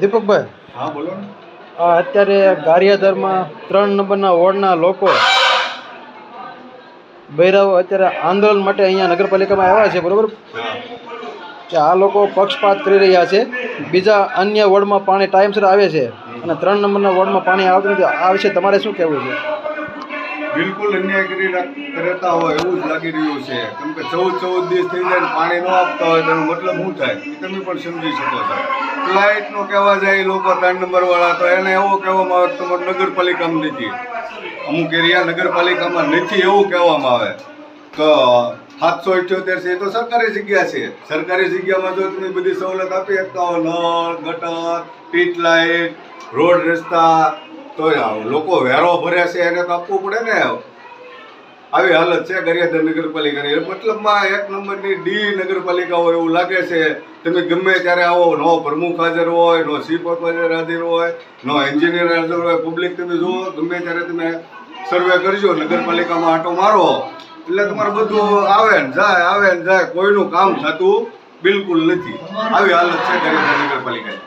દીપકભાઈ? હા બોલો આ અત્યારે ગારિયાદરમાં ત્રણ નંબરના વોર્ડના લોકો બૈરાઓ અત્યારે આંદોલન માટે અહીંયા નગરપાલિકામાં આવ્યા છે બરોબર? કે આ લોકો પક્ષપાત કરી રહ્યા છે. બીજા અન્ય વોર્ડમાં પાણી ટાઈમસર આવે છે અને ત્રણ નંબરના વોર્ડમાં પાણી આવતું નથી. આ વિશે તમારે શું કહેવું છે? બિલકુલ અન્યાય કરી કરતા હોય એવું જ લાગી રહ્યું છે. કેમ કે ચૌદ ચૌદ દિવસ થઈ જાય પાણી ન આપતા હોય તેનો મતલબ શું થાય? એ તમે પણ સમજી શકો છો. લાઇટનું કહેવા જાય લોકો ત્રણ નંબરવાળા, તો એને એવો કહેવામાં આવે તમારું નગરપાલિકામાં નથી. અમુક એરિયા નગરપાલિકામાં નથી એવું કહેવામાં આવે. તો સાતસો અઠ્યોતેર છે, એ તો સરકારી જગ્યા છે. સરકારી જગ્યામાં જો તમે બધી સવલત આપી શકતા હો, નળ, ગટર, સ્ટ્રીટ લાઇટ, રોડ રસ્તા તો લોકો વેરો ભર્યા છે એને તો આપવું પડે ને આવી. હાલત છે ગરિયાદર નગરપાલિકાની. મતલબ મતલબમાં એક નંબરની ડી નગરપાલિકા હોય એવું લાગે છે. તમે ગમે ત્યારે આવો, નો પ્રમુખ હાજર હોય, નો ચીફ ઓફિસર હાજર હોય, નો એન્જિનિયર હાજર હોય પબ્લિક તમે જુઓ, ગમે ત્યારે તમે સર્વે કરજો, નગરપાલિકામાં આટો મારો. એટલે તમારે બધું આવે ને જાય, આવે ને જાય. કોઈનું કામ થતું બિલકુલ નથી. આવી હાલત છે ગરિયાદર નગરપાલિકાની.